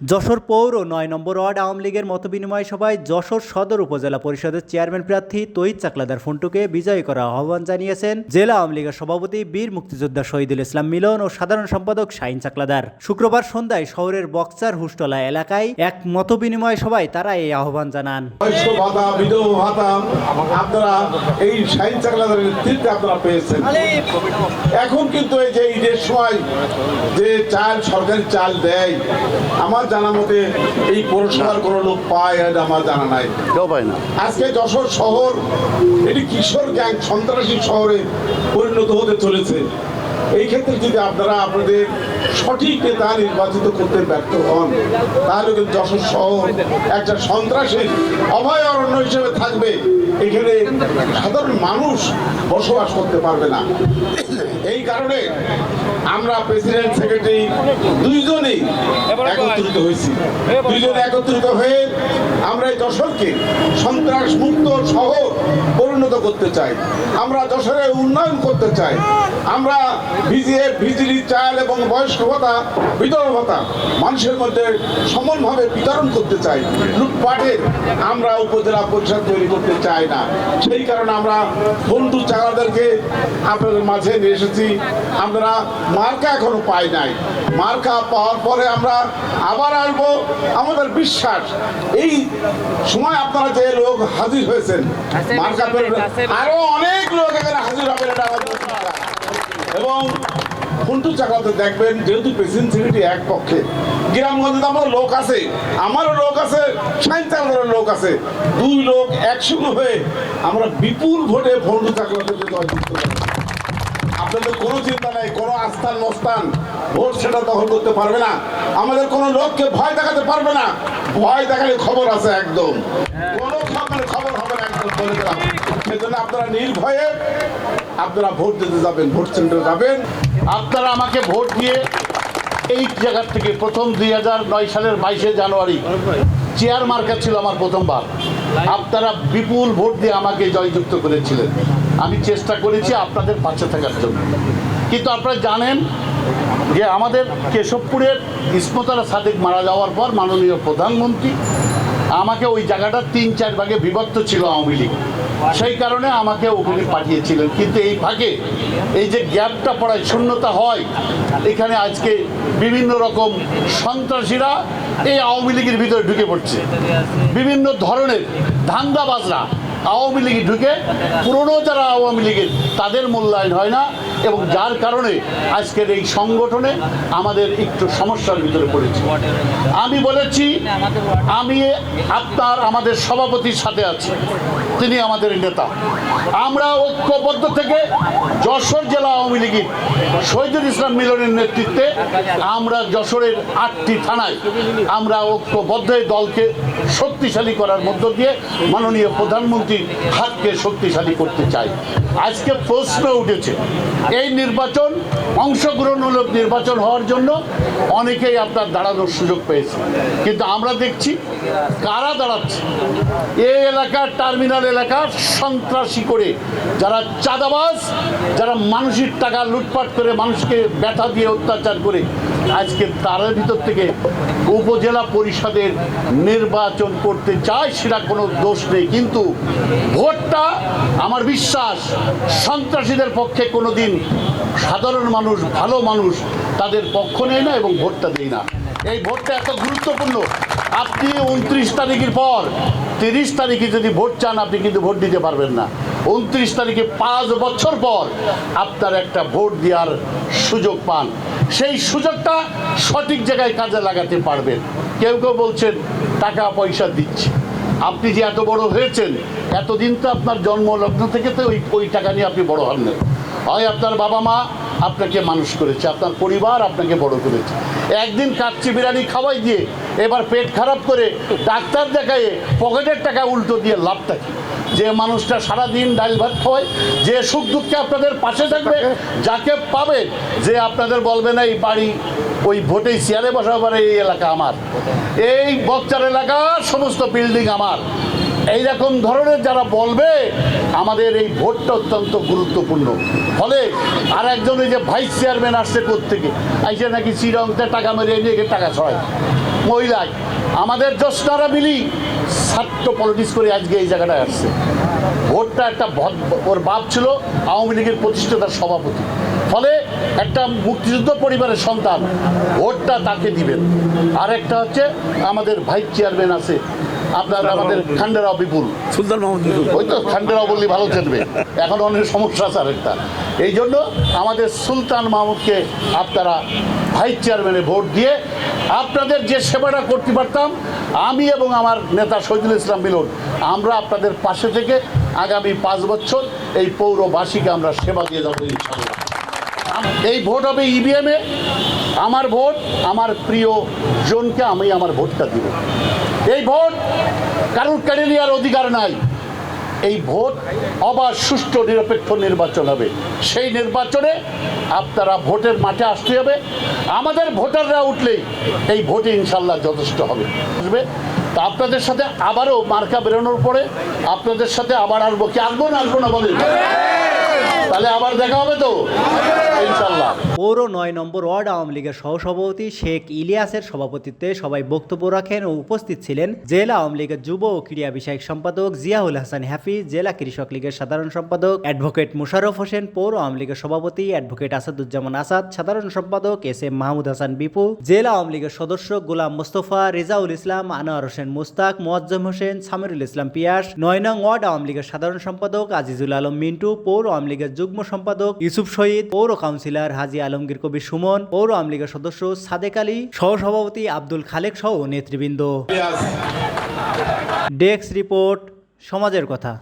যশোর পৌর নয় নম্বর ওয়ার্ড আওয়ামী লীগের মতবিনিময় সভায় যশোর সদর উপজেলা পরিষদের চেয়ারম্যান প্রার্থী তহিদ চাকলাদার ফন্টুকে বিজয়ী করার আহ্বান জানিয়েছেন জেলা আওয়ামী লীগের সভাপতি বীর মুক্তিযোদ্ধা শহীদুল ইসলাম মিলন ও সাধারণ সম্পাদক শাহিন চাকলাদার। শুক্রবার সন্ধ্যায় শহরের বক্সার হুস্টলা এলাকায় এক মতবিনিময় সভায় তারা এই আহ্বান জানান। এখন কিন্তু এই যে সময় যে চাল, সরকারি চাল দেয়, আমার জানা মতে এই পৌরসভার কোনো লোক পায় এটা আমার জানা নাই। কেউ পায় না। আজকে যশোর শহর এটি কিশোর গ্যাং সন্ত্রাসী শহরে পরিণত হতে চলেছে। এই ক্ষেত্রে যদি আপনারা আপনাদের সঠিক নেতা নির্বাচিত করতে ব্যর্থ হন তাহলে কিন্তু যশোর শহর একটা সন্ত্রাসীর অভয় অরণ্য হিসেবে থাকবে। এখানে সাধারণ মানুষ বসবাস করতে পারবে না। এই কারণে আমরা প্রেসিডেন্ট, সেক্রেটারি দুইজনেই একত্রিত হয়েছি। দুইজনে একত্রিত হয়ে আমরা এই দশককে সন্ত্রাস মুক্ত পরিণত করতে চাই। আমরা যশোরের উন্নয়ন করতে চাই। আমরা ভিজিএফ ভিজিলি চাল এবং বয়স্ক ভাতা বিধবা ভাতা মানুষের মধ্যে সমানভাবে বিতরণ করতে চাই। লুটপাটের আমরা উপজেলা পরিষদ তৈরি করতে চাই না। সেই কারণে আমরা বন্ধু চালাদেরকে আপনাদের মাঝে নিয়ে এসেছি। আমরা মার্কা এখনও পাই নাই। মার্কা পাওয়ার পরে আমরা আবার আসব। আমাদের বিশ্বাস এই সময় আপনারা যে লোক হাজির হয়েছেন মার্কা পেলে আমার বিপুল ভোটে চাকলাদেরকে জয়যুক্ত আপনাদের কোনো চিন্তা নাই, কোনো আস্থান মস্তান ভোট সেটা দখল করতে পারবে না। আমাদের কোনো লোককে ভয় দেখাতে পারবে না। ভয় দেখালে খবর আছে একদম। কোনো বলে দিলাম। সেজন্য আপনারা নির্ভয়ে আপনারা ভোট দিতে যাবেন, ভোট সেন্টারে যাবেন। আপনারা আমাকে ভোট দিয়ে এই জায়গার থেকে প্রথম দুই হাজার নয় সালের বাইশে জানুয়ারি চেয়ার মার্কা ছিল আমার প্রথমবার। আপনারা বিপুল ভোট দিয়ে আমাকে জয়যুক্ত করেছিলেন। আমি চেষ্টা করেছি আপনাদের পাশে থাকার জন্য। কিন্তু আপনারা জানেন যে আমাদের কেশবপুরের ইসমতারা সাদেক মারা যাওয়ার পর মাননীয় প্রধানমন্ত্রী আমাকে ওই জায়গাটা তিন চার ভাগে বিভক্ত ছিল আওয়ামী লীগ। সেই কারণে আমাকে ওখানে পাঠিয়েছিলেন। কিন্তু এই ভাগে এই যে গ্যাপটা পড়ায় শূন্যতা হয়, এখানে আজকে বিভিন্ন রকম সন্ত্রাসীরা এই আওয়ামী লীগের ভিতরে ঢুকে পড়ছে। বিভিন্ন ধরনের ধান্দাবাজরা আওয়ামী লীগে ঢুকে, পুরনো যারা আওয়ামী লীগের, তাদের মূল্যায়ন হয় না। এবং যার কারণে আজকের এই সংগঠনে আমাদের একটু সমস্যার ভিতরে পড়েছে। আমি বলেছি, আমি আপনার, আমাদের সভাপতির সাথে আছি, তিনি আমাদের নেতা। আমরা ঐক্যবদ্ধ থেকে যশোর জেলা আওয়ামী লীগের শহীদুল ইসলাম মিলনের নেতৃত্বে আমরা যশোরের আটটি থানায় আমরা ঐক্যবদ্ধ দলকে শক্তিশালী করার মধ্য দিয়ে মাননীয় প্রধানমন্ত্রীর হাতকে শক্তিশালী করতে চাই আজকে প্রশ্ন উঠেছে, এই নির্বাচন অংশগ্রহণমূলক নির্বাচন হওয়ার জন্য অনেকেই আপনার দাঁড়ানোর সুযোগ পেয়েছে। কিন্তু আমরা দেখছি কারা দাঁড়াচ্ছে। এই এলাকার টার্মিনাল এলাকার সন্ত্রাসী করে যারা চাঁদাবাজ, যারা মানুষের টাকা লুটপাট করে মানুষকে ব্যথা দিয়ে অত্যাচার করে আজকে তারের ভিতর থেকে উপজেলা পরিষদের নির্বাচন করতে চায়, সেটা কোনো দোষ নেই। কিন্তু ভোটটা আমার বিশ্বাস, সন্ত্রাসীদের পক্ষে কোনো দিন সাধারণ মানুষ, ভালো মানুষ তাদের পক্ষ নেয় না এবং ভোটটা দেয় না। এই ভোটটা এত গুরুত্বপূর্ণ। আপনি উনত্রিশ তারিখের পর তিরিশ তারিখে যদি ভোট চান, আপনি কিন্তু ভোট দিতে পারবেন না। উনত্রিশ তারিখে পাঁচ বছর পর আপনার একটা ভোট দেওয়ার সুযোগ পান। সেই সুযোগটা সঠিক জায়গায় কাজে লাগাতে পারবেন। কেউ কেউ বলছেন, টাকা পয়সা দিচ্ছে। আপনি যে এত বড় হয়েছেন, এতদিন তো আপনার জন্মলগ্ন থেকে তো ওই ওই টাকা নিয়ে আপনি বড় হন না হয় আপনার বাবা মা আপনাকে মানুষ করেছে, আপনার পরিবার আপনাকে বড় করেছে। একদিন কাচ্চি বিরিয়ানি খাওয়াই দিয়ে এবার পেট খারাপ করে ডাক্তার দেখায় পকেটের টাকা উল্টো দিয়ে লাভটা কি? যে মানুষটা সারাদিন ডাল ভাত খাওয়ায়, যে সুখ দুঃখে আপনাদের পাশে থাকবে, যাকে পাবে, যে আপনাদের বলবে না, এই বাড়ি, ওই ভোটেই চেয়ারে বসা পারে এই এলাকা আমার। এই বক্সার এলাকার সমস্ত বিল্ডিং আমার। এইরকম ধরনের যারা বলবে, আমাদের এই ভোটটা অত্যন্ত গুরুত্বপূর্ণ। ফলে আর একজন ওই যে ভাইস চেয়ারম্যান আসছে থেকে আইসে নাকি শ্রীরঙ্গতে টাকা মেরে নিয়ে টাকা ছড়ায়। মহিলায়, আমাদের জ্যোৎস্নারা মিলি ছাত্র পলিটিক্স করে আজকে এই জায়গাটায় আসছে। ভোটটা একটা ওর বাপ ছিল, আওয়ামী লীগের প্রতিষ্ঠাতার সভাপতি। ফলে একটা মুক্তিযুদ্ধ পরিবারের সন্তান, ভোটটা তাকে দিবেন। আর একটা হচ্ছে আমাদের ভাইস চেয়ারম্যান আছে আপনার আমাদের খান্ডেরাও বিপুল। সুলতান মাহমুদ বিপুল। ওই তো খান্ডেরাও বললে ভালো চলবে। এখন অনেক সমস্যা আছে আরেকটা। এই জন্য আমাদের সুলতান মাহমুদকে আপনারা ভাইস চেয়ারম্যানে ভোট দিয়ে আপনাদের যে সেবাটা করতে পারতাম আমি এবং আমার নেতা শহীদুল ইসলাম মিলন আমরা আপনাদের পাশে থেকে আগামী পাঁচ বছর এই পৌরবাসীকে আমরা সেবা দিয়ে যাব ইনশাআল্লাহ। এই ভোট হবে ইভিএমে আমার ভোট আমার প্রিয় জনকে আমি আমার ভোটটা দিব। এই ভোট কারুর কেড়ে নেওয়ার অধিকার নাই। এই ভোট অবাধ, সুষ্ঠু, নিরপেক্ষ নির্বাচন হবে। সেই নির্বাচনে আপনারা ভোটের মাঠে আসতে হবে। আমাদের ভোটাররা উঠলেই এই ভোটে ইনশাল্লাহ যথেষ্ট হবে। আসবে তা আপনাদের সাথে আবারও মার্কা বেরোনোর পরে আপনাদের সাথে আবার আসব কি? আসব না? আসব না বলেন? তাহলে আবার দেখা হবে তো? পৌর নয় নম্বর ওয়ার্ড আওয়ামী লীগের সহসভাপতি শেখ ইলিয়াসের সভাপতিত্বে সবাই বক্তব্য রাখেন ও উপস্থিত ছিলেন জেলা আওয়ামী লীগের যুব ও ক্রীড়া বিষয়ক সম্পাদক জিয়াউল হাসান হ্যাফি জেলা কৃষক লীগের সাধারণ সম্পাদক অ্যাডভোকেট মুশারফ হোসেন, পৌর আওয়ামী লীগের সভাপতি অ্যাডভোকেট আসাদুজ্জামান আসাদ, সাধারণ সম্পাদক এস এম মাহমুদ হাসান বিপু, জেলা আওয়ামী লীগের সদস্য গোলাম মোস্তফা, রেজাউল ইসলাম, আনোয়ার হোসেন মুস্তাক, মোয়াজ্জম হোসেন, সামিরুল ইসলাম পিয়াস। নয় নং ওয়ার্ড আওয়ামী লীগের সাধারণ সম্পাদক আজিজুল আলম মিন্টু, পৌর আওয়ামী লীগের যুগ্ম সম্পাদক ইউসুফ শহীদ পৌর কাউন্সিলর হাজি আলমগীর কবির সুমন পৌর আওয়ামী লীগের সদস্য সাদেক আলী সহসভাপতি আব্দুল খালেক সহ নেতৃবৃন্দ। ডেস্ক রিপোর্ট সমাজের কথা।